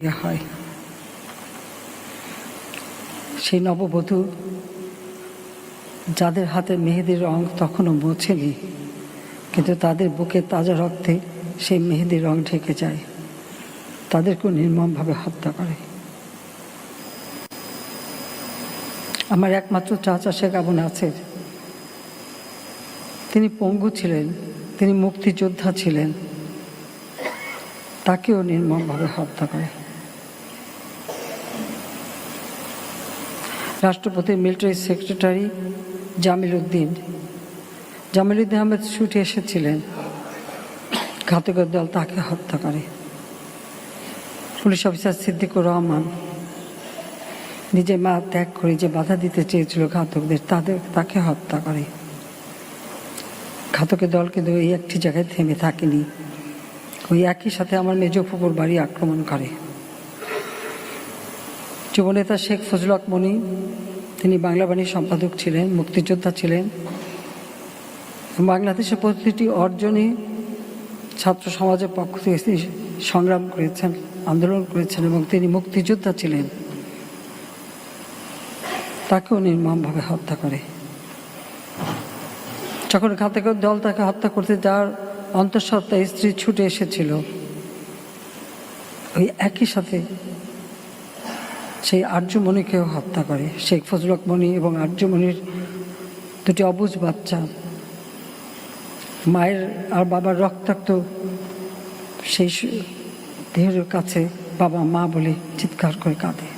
ইয়ে হয়। সেই নববধূ যাদের হাতে মেহেদির রং তখনও মোছেনি, কিন্তু তাদের বুকে তাজা রক্তে সেই মেহেদির রং ঢেকে যায়। তাদেরকেও নির্মমভাবে হত্যা করে। আমার একমাত্র চাচা শেখ আবু নাসের। তিনি পঙ্গু ছিলেন, তিনি মুক্তিযোদ্ধা ছিলেন। তাকেও নির্মমভাবে হত্যা করে। রাষ্ট্রপতির মিলিটারি সেক্রেটারি জামিল উদ্দিন। জামিল উদ্দিন আহমেদ ছুটে এসেছিলেন। ঘাতকের দল তাকে হত্যা করে। পুলিশ অফিসার সিদ্দিকুর রহমান নিজে মা ত্যাগ করে যে বাধা দিতে চেয়েছিল ঘাতকদের, তাদের তাকে হত্যা করে। ঘাতকের দল কিন্তু এই একটি জায়গায় থেমে থাকেনি। ওই একই সাথে আমার মেজ ফুপুর বাড়ি আক্রমণ করে। যুবনেতা শেখ ফজল হক মনি, তিনি বাংলা বাণীর সম্পাদক ছিলেন, মুক্তিযোদ্ধা ছিলেন। বাংলাদেশের প্রতিটি অর্জনে ছাত্র সমাজের পক্ষ থেকে তিনি সংগ্রাম করেছেন, আন্দোলন করেছেন এবং তিনি মুক্তিযোদ্ধা ছিলেন। তাকেও নির্মমভাবে হত্যা করে। যখন ঘাতকের দল তাকে হত্যা করতে যাওয়ার অন্তঃসত্ত্বা স্ত্রী ছুটে এসেছিল, ওই একই সাথে সেই আর্যমণিকেও হত্যা করে। শেখ ফজলক মণি এবং আর্যমণির দুটি অবুজ বাচ্চা। মায়ের আর বাবার রক্তাক্ত সেই দেহের কাছে বাবা মা বলে চিৎকার করে কাঁদে।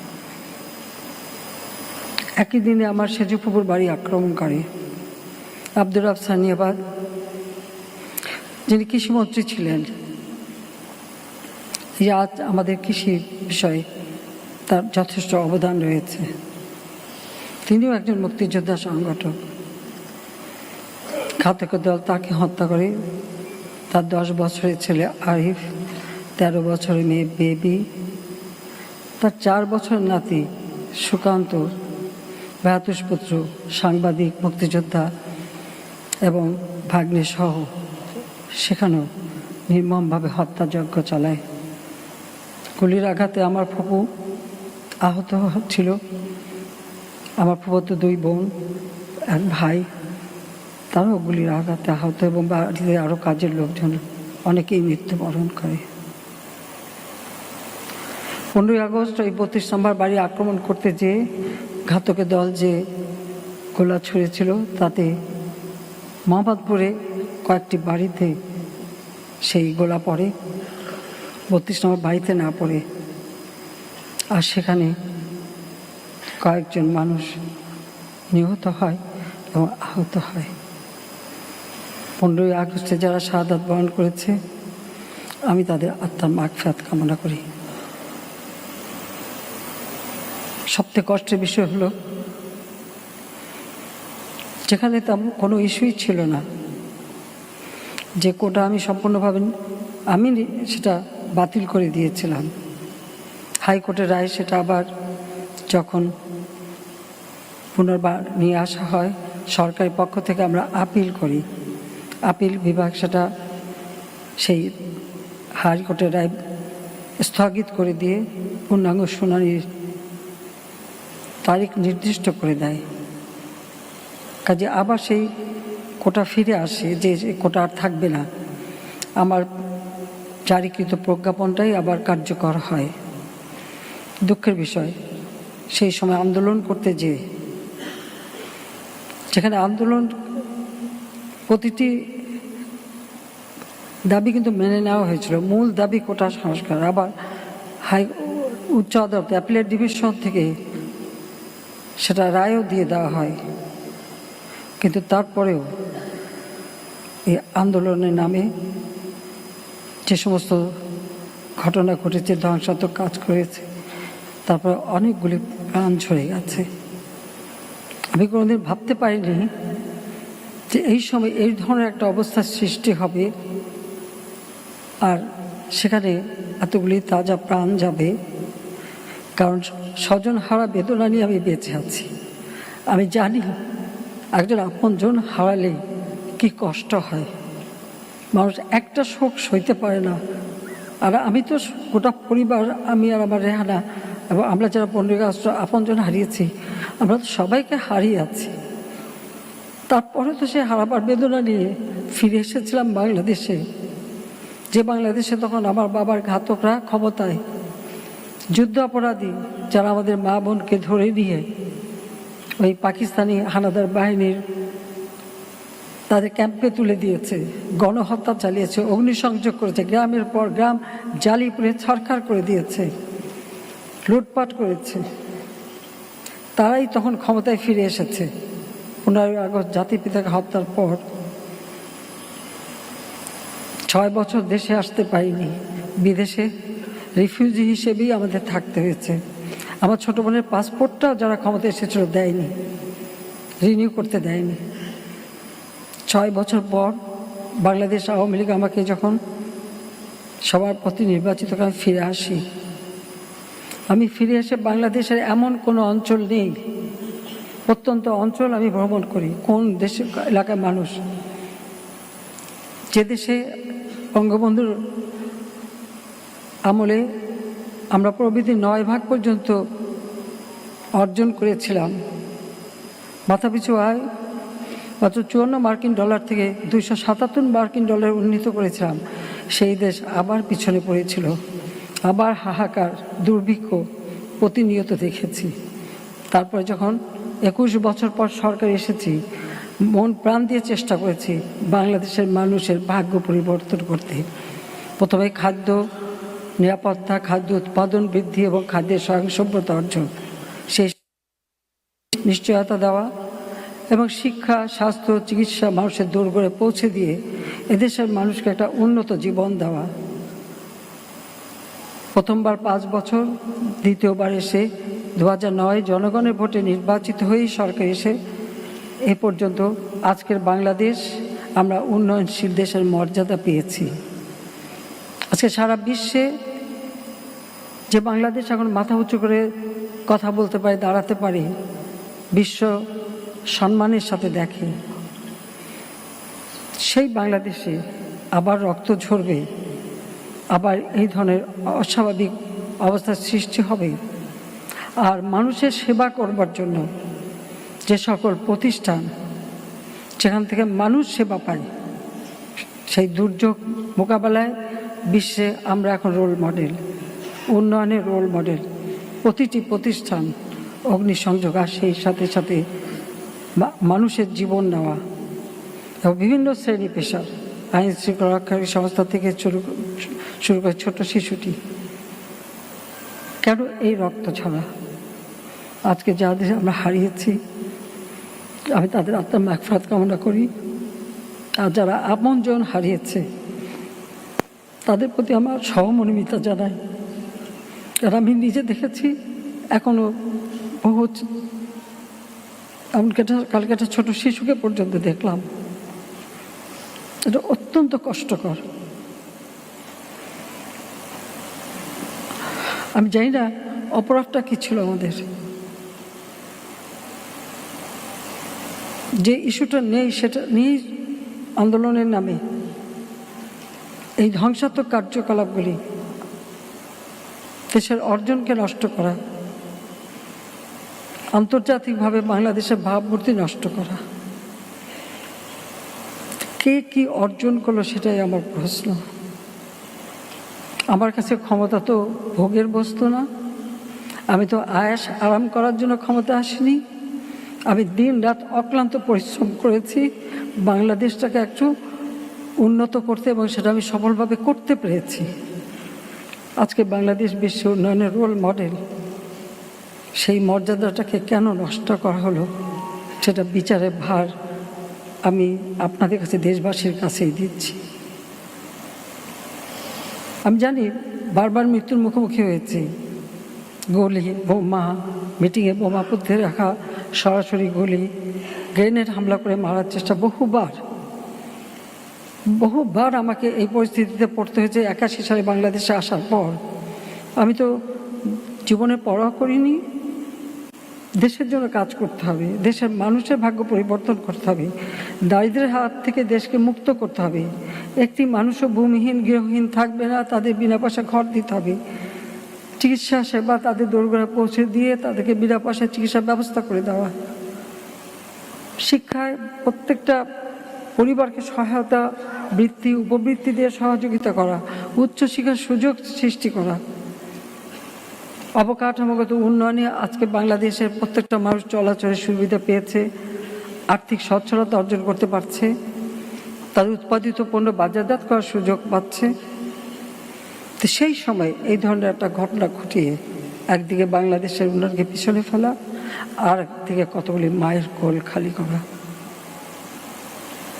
একই দিনে আমার সেজুপুকুর বাড়ি আক্রমণ করে। আব্দুর রাব সানিয়াবাদ যিনি কৃষিমন্ত্রী ছিলেন আজ আমাদের কৃষি বিষয়ে তার যথেষ্ট অবদান রয়েছে। তিনিও একজন মুক্তিযোদ্ধা সংগঠক। ঘাতকের দল তাকে হত্যা করে। তার দশ বছরের ছেলে আরিফ, তেরো বছরের মেয়ে বেবি, তার চার বছরের নাতি সুকান্ত বেহাতুষ পুত্র সাংবাদিক, মুক্তিযোদ্ধা এবং ভাগ্নে সহ সেখানেও নির্মমভাবে হত্যাযজ্ঞ চালায়। গুলির আঘাতে আমার ফুপু আহত ছিল। আমার ফুপতো দুই বোন, এক ভাই, তারাও গুলির আঘাতে আহত এবং বাড়িতে আরও কাজের লোকজন অনেকেই মৃত্যুবরণ করে। পনেরোই আগস্ট ওই বত্রিশ নম্বর বাড়ি আক্রমণ করতে যেয়ে ঘাতকের দল যে গোলা ছুঁড়েছিল, তাতে মোহাম্মদপুরে কয়েকটি বাড়িতে সেই গোলা পড়ে। বত্রিশ নম্বর বাড়িতে না পড়ে আর সেখানে কয়েকজন মানুষ নিহত হয় এবং আহত হয়। পনেরোই আগস্টে যারা শাহাদাত বহন করেছে, আমি তাদের আত্মার মাগফাত কামনা করি। সবথেকে কষ্টের বিষয় হলো, যেখানে তেমন কোনো ইস্যুই ছিল না। যে কোটা আমি সম্পূর্ণভাবে, আমি সেটা বাতিল করে দিয়েছিলাম। হাইকোর্টের রায় সেটা আবার যখন পুনর্বার নিয়ে আসা হয় সরকারি পক্ষ থেকে আমরা আপিল করি। আপিল বিভাগ সেটা সেই হাইকোর্টের রায় স্থগিত করে দিয়ে পূর্ণাঙ্গ শুনানির তারিখ নির্দিষ্ট করে দেয়। কাজে আবার সেই কোটা ফিরে আসে যে যে কোটা আর থাকবে না। আমার জারিকৃত প্রজ্ঞাপনটাই আবার কার্যকর হয়। দুঃখের বিষয়। সেই সময় আন্দোলন করতে যে যেখানে আন্দোলন প্রতিটি দাবি কিন্তু মেনে নেওয়া হয়েছিল। মূল দাবি কোটা সংস্কার। আবার হাই উচ্চ আদালত অ্যাপিলেট ডিভিশন থেকে সেটা রায়ও দিয়ে দেওয়া হয়। কিন্তু তারপরেও এই আন্দোলনের নামে যে সমস্ত ঘটনা ঘটেছে, ধ্বংসাত্মক কাজ করেছে তারপর অনেকগুলি প্রাণ ঝরে গেছে। আমি কোনোদিন ভাবতে পারিনি যে এই সময় এই ধরনের একটা অবস্থার সৃষ্টি হবে আর সেখানে এতগুলি তাজা প্রাণ যাবে। কারণ স্বজন হারা বেদনা নিয়ে আমি বেঁচে আছি। আমি জানি একজন আপনজন হারালে কি কষ্ট হয়। মানুষ একটা শোক সইতে পারে না। আর আমি তো গোটা পরিবার, আমি আর আমার রেহানা এবং আমরা যারা পনেরোই আগস্ট আপনজন হারিয়েছি, আমরা তো সবাইকে হারিয়ে আছি। তারপরে তো সে হারাবার বেদনা নিয়ে ফিরে এসেছিলাম বাংলাদেশে। যে বাংলাদেশে তখন আমার বাবার ঘাতকরা ক্ষমতায় যুদ্ধ অপরাধী, যারা আমাদের মা বোনকে ধরে নিয়ে ওই পাকিস্তানি হানাদার বাহিনীর তাদের ক্যাম্পে তুলে দিয়েছে, গণহত্যা চালিয়েছে, অগ্নিসংযোগ করেছে, গ্রামের পর গ্রাম জালি পুড়ে ছরকার করে দিয়েছে। লুটপাট করেছে। তারাই তখন ক্ষমতায় ফিরে এসেছে। পনেরোই আগস্ট জাতিপিতাকে হত্যার পর ছয় বছর দেশে আসতে পারিনি। বিদেশে রিফিউজি হিসেবেই আমাদের থাকতে হয়েছে। আমার ছোট বোনের পাসপোর্টটা যারা ক্ষমতা এসেছিল দেয়নি রিনিউ করতে দেয়নি। ছয় বছর পর বাংলাদেশ আওয়ামী লীগ আমাকে যখন সবার প্রতি নির্বাচিত করে ফিরে আসি। আমি ফিরে এসে বাংলাদেশের এমন কোনো অঞ্চল নেই প্রত্যন্ত অঞ্চল আমি ভ্রমণ করি, কোন দেশে, এলাকার মানুষ। যে দেশে বঙ্গবন্ধুর আমলে আমরা প্রবৃতি নয় ভাগ পর্যন্ত অর্জন করেছিলাম। মাথাপিছু আয় মাত্র চুয়ান্ন মার্কিন ডলার থেকে দুইশো সাতাত্তর মার্কিন ডলার উন্নীত করেছিলাম। সেই দেশ আবার পিছনে পড়েছিল। আবার হাহাকার, দুর্ভিক্ষ প্রতিনিয়ত দেখেছি। তারপরে যখন একুশ বছর পর সরকার এসেছি, মন প্রাণ দিয়ে চেষ্টা করেছি বাংলাদেশের মানুষের ভাগ্য পরিবর্তন করতে। প্রথমে খাদ্য নিরাপত্তা, খাদ্য উৎপাদন বৃদ্ধি এবং খাদ্যের স্বয়ংসম্পতা অর্জন, সেই নিশ্চয়তা দেওয়া এবং শিক্ষা, স্বাস্থ্য, চিকিৎসা মানুষের দোরগোড়ে পৌঁছে দিয়ে এদেশের মানুষকে একটা উন্নত জীবন দেওয়া। প্রথমবার পাঁচ বছর, দ্বিতীয়বার এসে দু নয় জনগণের ভোটে নির্বাচিত হয়েই সরকার এসে এ পর্যন্ত আজকের বাংলাদেশ আমরা উন্নয়নশীল দেশের মর্যাদা পেয়েছি। আজকে সারা বিশ্বে যে বাংলাদেশ এখন মাথা উঁচু করে কথা বলতে পারে, দাঁড়াতে পারে, বিশ্ব সম্মানের সাথে দেখে, সেই বাংলাদেশে আবার রক্ত ঝরবে। আবার এই ধরনের অস্বাভাবিক অবস্থার সৃষ্টি হবে। আর মানুষের সেবা করবার জন্য যে সকল প্রতিষ্ঠান, যেখান থেকে মানুষ সেবা পায়, সেই দুর্যোগ মোকাবেলায় বিশ্বে আমরা এখন রোল মডেল উন্নয়নের রোল মডেল প্রতিটি প্রতিষ্ঠান অগ্নিসংযোগ আর সেই সাথে সাথে মানুষের জীবন নেওয়া এবং বিভিন্ন শ্রেণি পেশার আইন শৃঙ্খলা রক্ষাকারী সংস্থা থেকে শুরু শুরু করে ছোট শিশুটি। কেন এই রক্ত ছড়া? আজকে যাদের আমরা হারিয়েছি, আমি তাদের আত্মার মাগফরাত কামনা করি। আর যারা আপনজন হারিয়েছে, তাদের প্রতি আমার সহমর্মিতা জানাই। আর আমি নিজে দেখেছি, এখনও বহু এমনকি একটা, কালকে একটা ছোট শিশুকে পর্যন্ত দেখলাম। এটা অত্যন্ত কষ্টকর। আমি জানি না, অপরাধটা কি ছিল আমাদের। যে ইস্যুটা নেই, সেটা নিয়েই আন্দোলনের নামে। এই ধ্বংসাত্মক কার্যকলাপগুলি, দেশের অর্জনকে নষ্ট করা, আন্তর্জাতিকভাবে বাংলাদেশের ভাবমূর্তি নষ্ট করা। কে কি অর্জন করল সেটাই আমার প্রশ্ন। আমার কাছে ক্ষমতা তো ভোগের বস্তু না। আমি তো আয়াস আরাম করার জন্য ক্ষমতা আসিনি। আমি দিন রাত অক্লান্ত পরিশ্রম করেছি। বাংলাদেশটাকে একটু উন্নত করতে এবং সেটা আমি সফলভাবে করতে পেরেছি। আজকে বাংলাদেশ বিশ্ব উন্নয়নের রোল মডেল সেই মর্যাদাটাকে কেন নষ্ট করা হলো, সেটা বিচারের ভার আমি আপনাদের কাছে দেশবাসীর কাছেই দিচ্ছি। আমি জানি, বারবার মৃত্যুর মুখোমুখি হয়েছি। গলি, বোমা, মিটিংয়ে বোমা পুঁতে রাখা সরাসরি গলি, গ্রেনেড হামলা করে মারার চেষ্টা বহুবার। বহুবার আমাকে এই পরিস্থিতিতে পড়তে হয়েছে, একাশি সালে বাংলাদেশে আসার পর। আমি তো জীবনে পড়া করিনি দেশের জন্য কাজ করতে হবে, দেশের মানুষের ভাগ্য পরিবর্তন করতে হবে, দারিদ্রের হাত থেকে দেশকে মুক্ত করতে হবে, একটি মানুষও ভূমিহীন গৃহহীন থাকবে না, তাদের বিনা পয়সা ঘর দিতে হবে, চিকিৎসা সেবা তাদের দোরগোড়া পৌঁছে দিয়ে তাদেরকে বিনা পয়সায় চিকিৎসার ব্যবস্থা করে দেওয়া, শিক্ষায় প্রত্যেকটা পরিবারকে সহায়তা, বৃত্তি, উপবৃত্তি দিয়ে সহযোগিতা করা, উচ্চশিক্ষার সুযোগ সৃষ্টি করা অবকাঠামোগত উন্নয়নে আজকে বাংলাদেশের প্রত্যেকটা মানুষ চলাচলের সুবিধা পেয়েছে, আর্থিক সচ্ছলতা অর্জন করতে পারছে তাদের উৎপাদিত পণ্য বাজারজাত করার সুযোগ পাচ্ছে। তো সেই সময় এই ধরনের একটা ঘটনা ঘটিয়ে একদিকে বাংলাদেশের উন্নয়নকে পিছনে ফেলা, আর একদিকে কতগুলি মায়ের কোল খালি করা।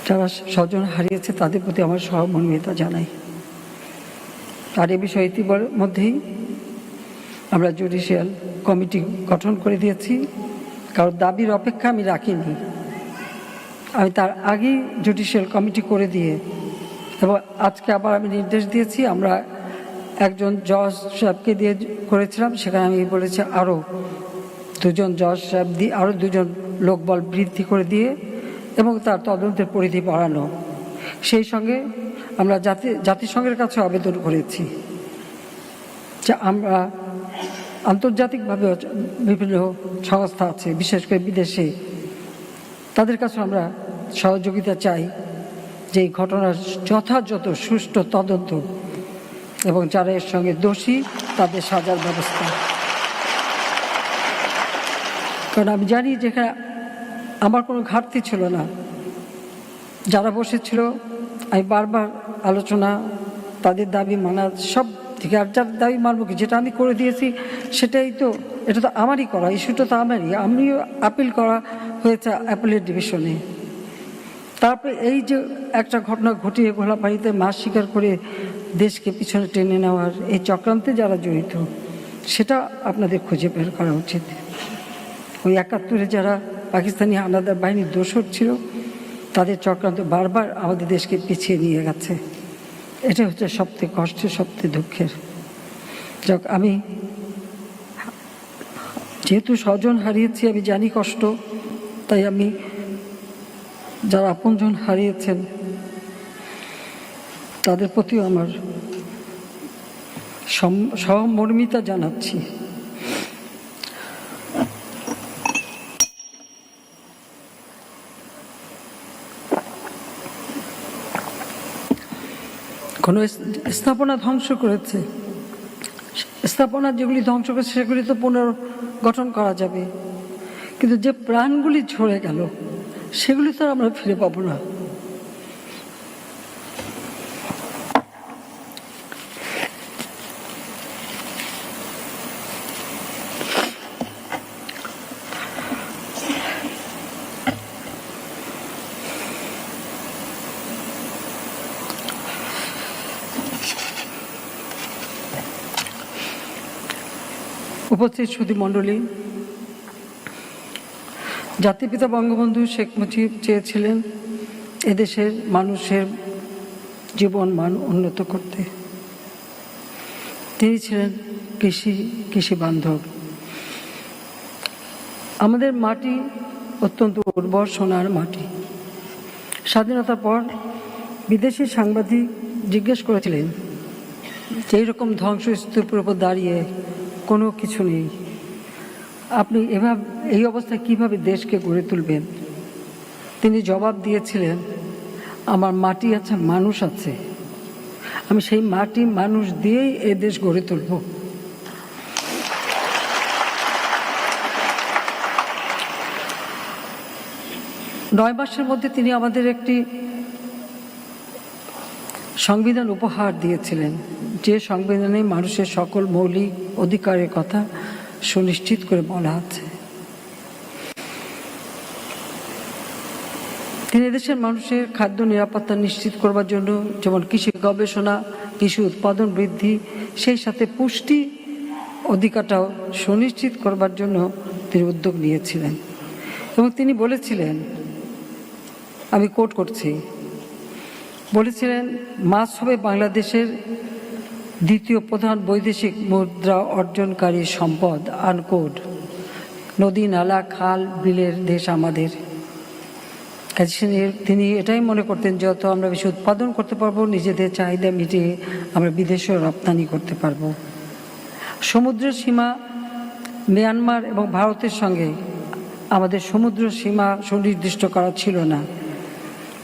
যারা স্বজন হারিয়েছে তাদের প্রতি আমার সহমর্মিতা জানাই। আর এ বিষয়ে ইতিমধ্যেই আমরা জুডিশিয়াল কমিটি গঠন করে দিয়েছি। কারণ দাবির অপেক্ষা আমি রাখিনি। আমি তার আগেই জুডিশিয়াল কমিটি করে দিয়ে এবং আজকে আবার আমি নির্দেশ দিয়েছি, আমরা একজন জজ সাহেবকে দিয়ে করেছিলাম, সেখানে আমি বলেছি আরও দুজন জজ সাহেব দিয়ে আরও দুজন লোকবল বৃদ্ধি করে দিয়ে এবং তার তদন্তের পরিধি বাড়ানো। সেই সঙ্গে আমরা জাতি, জাতিসংঘের কাছে আবেদন করেছি যে আমরা আন্তর্জাতিকভাবে বিভিন্ন সংস্থা আছে, বিশেষ করে বিদেশে। তাদের কাছে আমরা সহযোগিতা চাই যে এই ঘটনার যথাযথ, সুষ্ঠু তদন্ত এবং যারা এর সঙ্গে দোষী, তাদের সাজার ব্যবস্থা। কারণ আমি জানি যেখানে আমার কোনো ঘাটতি ছিল না। যারা বসেছিল, আমি বারবার আলোচনা, তাদের দাবি মানা, সব থেকে আর যার দাবি মানবো কি? যেটা আমি করে দিয়েছি, সেটাই তো, এটা তো আমারই করা ইস্যুটা তো আমারই। আমিও আপিল করা হয়েছে অ্যাপেলের ডিভিশনে তারপরে এই যে একটা ঘটনা ঘটিয়ে ঘোলাপাড়িতে মাছ শিকার করে দেশকে পিছনে টেনে নেওয়ার এই চক্রান্তে যারা জড়িত, সেটা আপনাদের খুঁজে বের করা উচিত। ওই একাত্তরে যারা পাকিস্তানি হানাদার বাহিনীর দোষর ছিল, তাদের চক্রান্ত বারবার আমাদের দেশকে পিছিয়ে নিয়ে গেছে। এটা হচ্ছে সবথেকে কষ্টের সবথেকে দুঃখের। যাক, আমি যেহেতু স্বজন হারিয়েছি, আমি জানি কষ্ট, তাই আমি যারা আপনজন হারিয়েছেন, তাদের প্রতিও আমার সহমর্মিতা জানাচ্ছি। কোনো স্থাপনা ধ্বংস করেছে। স্থাপনা যেগুলি ধ্বংস করেছে, সেগুলি তো পুনর্গঠন করা যাবে। কিন্তু যে প্রাণগুলি ঝরে গেল, সেগুলি তো আমরা ফিরে পাবো না। উপস্থিত সুধী মণ্ডলী। জাতিপিতা বঙ্গবন্ধু শেখ মুজিব চেয়েছিলেন এদেশের মানুষের জীবন মান উন্নত করতে। তিনি ছিলেন কৃষি কৃষি বান্ধব। আমাদের মাটি অত্যন্ত উর্বর সোনার মাটি। স্বাধীনতার পর বিদেশি সাংবাদিক জিজ্ঞেস করেছিলেন যে এইরকম ধ্বংসস্তূপের উপর দাঁড়িয়ে কোনো কিছু নেই। আপনি এভাবে, এই অবস্থায় কীভাবে দেশকে গড়ে তুলবেন? তিনি জবাব দিয়েছিলেন, আমার মাটি আছে, মানুষ আছে। আমি সেই মাটি মানুষ দিয়েই এ দেশ গড়ে তুলব। নয় মাসের মধ্যে তিনি আমাদের একটি সংবিধান উপহার দিয়েছিলেন। যে সংবিধানে মানুষের সকল মৌলিক অধিকারের কথা সুনিশ্চিত করে বলা আছে। তিনি দেশের মানুষের খাদ্য নিরাপত্তা নিশ্চিত করবার জন্য যেমন কৃষি গবেষণা, কৃষি উৎপাদন বৃদ্ধি, সেই সাথে পুষ্টি অধিকারটাও সুনিশ্চিত করবার জন্য তিনি উদ্যোগ নিয়েছিলেন। এবং তিনি বলেছিলেন, আমি কোট করছি, বলেছিলেন, মাছ হবে বাংলাদেশের দ্বিতীয় প্রধান বৈদেশিক মুদ্রা অর্জনকারী সম্পদ, আনকোড। নদী, নালা, খাল, বিলের দেশ আমাদের। তিনি- এটাই মনে করতেন, যত আমরা বেশি উৎপাদন করতে পারব, নিজেদের চাহিদা মিটিয়ে আমরা বিদেশেও রপ্তানি করতে পারব। সমুদ্রের সীমা, মিয়ানমার এবং ভারতের সঙ্গে আমাদের সমুদ্র সীমা সুনির্দিষ্ট করা ছিল না।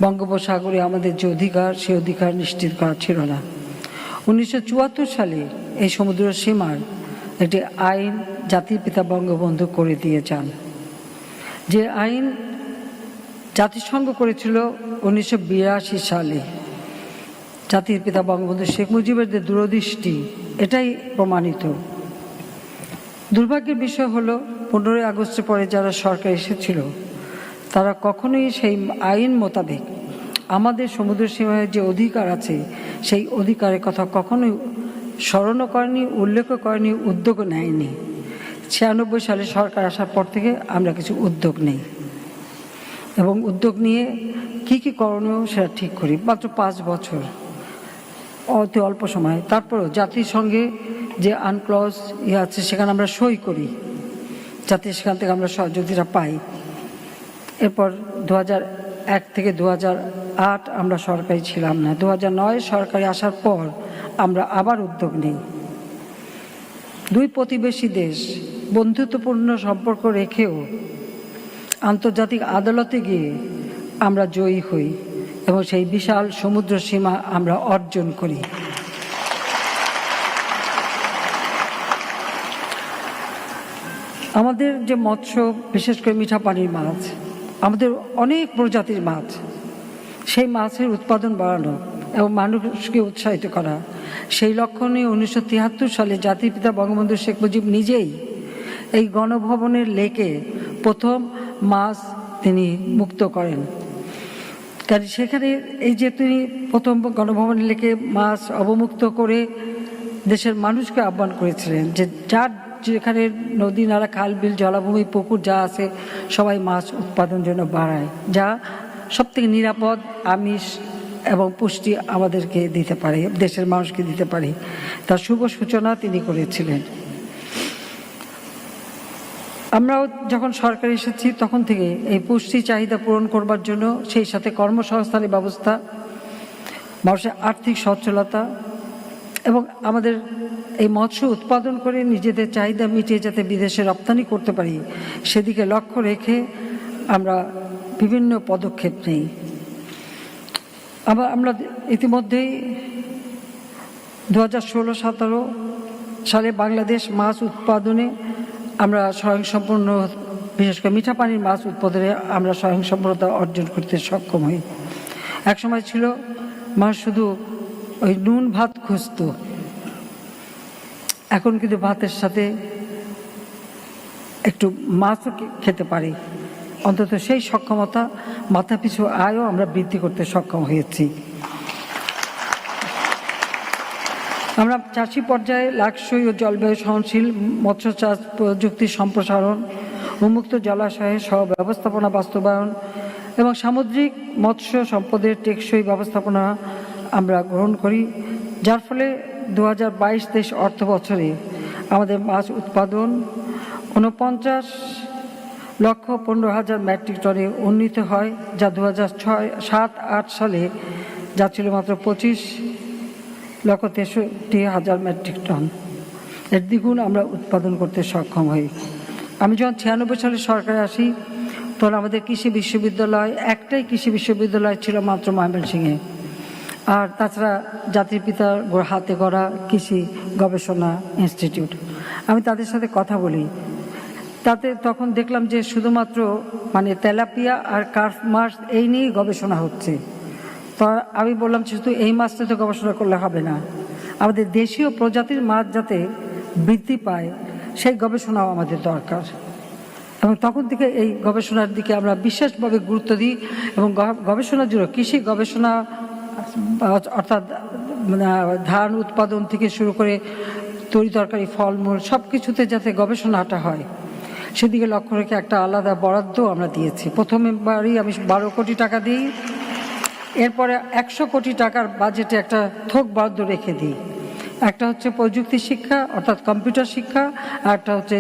বঙ্গোপসাগরে আমাদের যে অধিকার, সে অধিকার নিশ্চিত করা ছিল না। উনিশশো চুয়াত্তর সালে এই সমুদ্র সীমার একটি আইন জাতির পিতা বঙ্গবন্ধু করে দিয়ে যান যে আইন জাতিসংঘ করেছিল উনিশশো বিরাশি সালে, জাতির পিতা বঙ্গবন্ধু শেখ মুজিবের যে দূরদৃষ্টি, এটাই প্রমাণিত। দুর্ভাগ্যের বিষয় হলো, পনেরোই আগস্টের পরে যারা সরকার এসেছিল, তারা কখনোই সেই আইন মোতাবেক আমাদের সমুদ্র সীমায় যে অধিকার আছে, সেই অধিকারের কথা কখনোই স্মরণও করেনি উল্লেখও করেনি উদ্যোগও নেয়নি। ছিয়ানব্বই সালে সরকার আসার পর থেকে আমরা কিছু উদ্যোগ নেই। এবং উদ্যোগ নিয়ে কি কি করণীয় সেটা ঠিক করি। মাত্র পাঁচ বছর। অতি অল্প সময়। তারপরও জাতিসংঘে যে আনক্লজ ইয়ে আছে, সেখানে আমরা সই করি। যাতে সেখান থেকে আমরা সহযোগিতা পাই। এরপর দু হাজার এক থেকে দু আমরা সরকারি ছিলাম না। দু সরকারি আসার পর আমরা আবার উদ্যোগ নিই। দুই প্রতিবেশী দেশ বন্ধুত্বপূর্ণ সম্পর্ক রেখেও আন্তর্জাতিক আদালতে গিয়ে আমরা জয়ী হই এবং সেই বিশাল সমুদ্র সীমা আমরা অর্জন করি। আমাদের যে মৎস্য, বিশেষ করে মিঠা পানির মাছ আমাদের অনেক প্রজাতির মাছ। সেই মাছের উৎপাদন বাড়ানো এবং মানুষকে উৎসাহিত করা। সেই লক্ষ্য নিয়ে উনিশশো তিয়াত্তর সালে জাতির পিতা বঙ্গবন্ধু শেখ মুজিব নিজেই এই গণভবনের লেকে প্রথম মাছ তিনি মুক্ত করেন। কারণ সেখানে এই যে তিনি প্রথম গণভবনের লেকে মাছ অবমুক্ত করে দেশের মানুষকে আহ্বান করেছিলেন যে যার যেখানে নদী, নালা খাল বিল জলাভূমি, পুকুর যা আছে, সবাই মাছ উৎপাদন জন্য বাড়ায়, যা সব থেকে নিরাপদ, আমিষ এবং পুষ্টি আমাদেরকে দিতে পারে, দেশের মানুষকে দিতে পারে। তার শুভ সূচনা তিনি করেছিলেন। আমরাও যখন সরকার এসেছি, তখন থেকে এই পুষ্টি চাহিদা পূরণ করবার জন্য সেই সাথে কর্মসংস্থানের ব্যবস্থা, মানুষের আর্থিক সচ্ছলতা এবং আমাদের এই মৎস্য উৎপাদন করে নিজেদের চাহিদা মিটিয়ে যাতে বিদেশে রপ্তানি করতে পারি, সেদিকে লক্ষ্য রেখে আমরা বিভিন্ন পদক্ষেপ নেই। আবার আমরা ইতিমধ্যেই দু হাজার ষোলো সতেরো সালে বাংলাদেশ মাছ উৎপাদনে আমরা স্বয়ংসম্পূর্ণ, বিশেষ করে মিঠা পানির মাছ উৎপাদনে আমরা স্বয়ংসম্পূর্ণতা অর্জন করতে সক্ষম হই। একসময় ছিল মানুষ শুধু ওই নুন ভাত খুঁজত। এখন কিন্তু ভাতের সাথে একটু মাছও খেতে পারি। অন্তত সেই সক্ষমতা মাথা পিছু আয়ও আমরা বৃদ্ধি করতে সক্ষম হয়েছি। আমরা চাষি পর্যায়ে লাকসই ও জলবায়ু সহনশীল মৎস্য চাষ প্রযুক্তির সম্প্রসারণ, উন্মুক্ত জলাশয়ে সহ ব্যবস্থাপনা বাস্তবায়ন এবং সামুদ্রিক মৎস্য সম্পদের টেকসই ব্যবস্থাপনা আমরা গ্রহণ করি, যার ফলে দু হাজার বাইশ অর্থ বছরে আমাদের মাছ উৎপাদন ঊনপঞ্চাশ লক্ষ পনেরো হাজার মেট্রিক টনে উন্নীত হয়, যা দু হাজার ছয়, সাত, আট সালে যা ছিল মাত্র পঁচিশ লক্ষ তেষট্টি হাজার মেট্রিক টন। এর দ্বিগুণ আমরা উৎপাদন করতে সক্ষম হই। আমি যখন ছিয়ানব্বই সালে সরকারে আসি, তখন আমাদের কৃষি বিশ্ববিদ্যালয়, একটাই কৃষি বিশ্ববিদ্যালয় ছিল মাত্র ময়মনসিংহে। আর তাছাড়া জাতির পিতার হাতে করা কৃষি গবেষণা ইনস্টিটিউট। আমি তাদের সাথে কথা বলি। তাতে তখন দেখলাম যে শুধুমাত্র মানে তেলাপিয়া আর কার্ফ মাছ এই নিয়েই গবেষণা হচ্ছে। তো আমি বললাম, শুধু এই মাছটা তো গবেষণা করলে হবে না। আমাদের দেশীয় প্রজাতির মাছ যাতে বৃদ্ধি পায়, সেই গবেষণাও আমাদের দরকার। এবং তখন থেকে এই গবেষণার দিকে আমরা বিশেষভাবে গুরুত্ব দিই এবং গ- গবেষণার জন্য কৃষি গবেষণা অর্থাৎ মানে ধান উৎপাদন থেকে শুরু করে তরি তরকারি, ফলমূল সব কিছুতে যাতে গবেষণাটা হয়, সেদিকে লক্ষ্য রেখে একটা আলাদা বরাদ্দ আমরা দিয়েছি। প্রথমে বারই আমি বারো কোটি টাকা দিই, এরপরে একশো কোটি টাকার বাজেটে একটা থোক বরাদ্দ রেখে দিই। একটা হচ্ছে প্রযুক্তি শিক্ষা, অর্থাৎ কম্পিউটার শিক্ষা, আর একটা হচ্ছে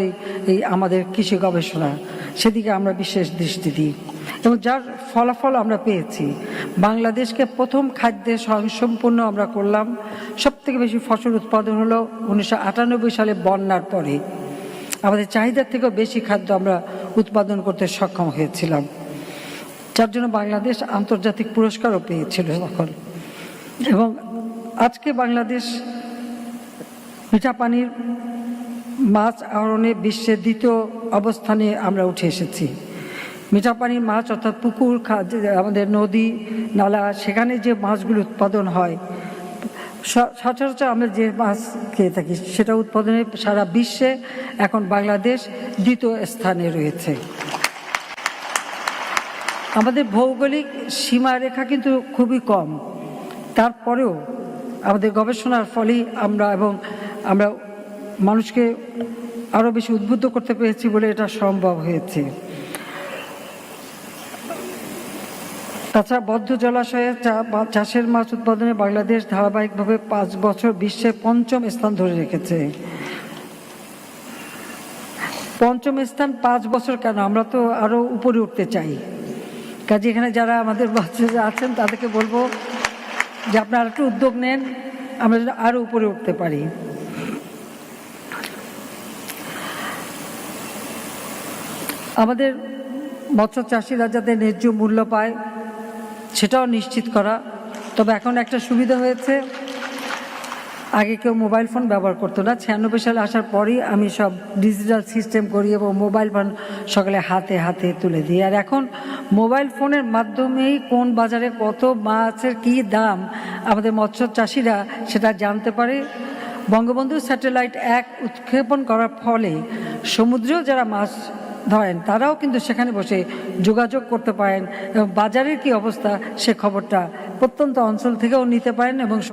এই আমাদের কৃষি গবেষণা। সেদিকে আমরা বিশেষ দৃষ্টি দিই। এবং যার ফলাফল আমরা পেয়েছি বাংলাদেশকে প্রথম খাদ্যে স্বয়ংসম্পূর্ণ আমরা করলাম। সব থেকে বেশি ফসল উৎপাদন হলো উনিশশো আটানব্বই সালে বন্যার পরে। আমাদের চাহিদার থেকেও বেশি খাদ্য আমরা উৎপাদন করতে সক্ষম হয়েছিলাম। যার জন্য বাংলাদেশ আন্তর্জাতিক পুরস্কারও পেয়েছিল তখন। এবং আজকে বাংলাদেশ মিঠা পানির মাছ আহরণে বিশ্বের দ্বিতীয় অবস্থানে আমরা উঠে এসেছি। মিঠা পানির মাছ অর্থাৎ পুকুর আমাদের নদী, নালা, সেখানে যে মাছগুলো উৎপাদন হয় সচরাচর আমরা যে মাছ খেয়ে থাকি সেটা উৎপাদনে সারা বিশ্বে, এখন বাংলাদেশ দ্বিতীয় স্থানে রয়েছে। আমাদের ভৌগোলিক সীমারেখা কিন্তু খুবই কম। তারপরেও আমাদের গবেষণার ফলেই আমরা এবং আমরা মানুষকে আরও বেশি উদ্বুদ্ধ করতে পেরেছি বলে এটা সম্ভব হয়েছে। তাছাড়া বদ্ধ জলাশয়ে চাষের মাছ উৎপাদনে বাংলাদেশ ধারাবাহিকভাবে পাঁচ বছর বিশ্বে পঞ্চম স্থান ধরে রেখেছে। পঞ্চম স্থান পাঁচ বছর কেন? আমরা তো আরও উপরে উঠতে চাই। কাজে এখানে যারা আমাদের বাচ্চারা আছেন, তাদেরকে বলব যে আপনারা একটু উদ্যোগ নেন, আমরা যেন আরও উপরে উঠতে পারি। আমাদের মৎস্য চাষিরা যাতে ন্যায্য মূল্য পায় সেটাও নিশ্চিত করা। তবে এখন একটা সুবিধা হয়েছে। আগে কেউ মোবাইল ফোন ব্যবহার করতো না। ছিয়ানব্বই সালে আসার পরেই আমি সব ডিজিটাল সিস্টেম করি এবং মোবাইল ফোন সকালে হাতে হাতে তুলে দিই। আর এখন মোবাইল ফোনের মাধ্যমেই কোন বাজারে কত মাছের কী দাম আমাদের মৎস্য চাষিরা সেটা জানতে পারে। বঙ্গবন্ধু স্যাটেলাইট এক উৎক্ষেপণ করার ফলে সমুদ্রেও যারা মাছ ধরেন, তারাও কিন্তু সেখানে বসে যোগাযোগ করতে পারেন এবং বাজারের কি অবস্থা সে খবরটা প্রত্যন্ত অঞ্চল থেকেও নিতে পারেন এবং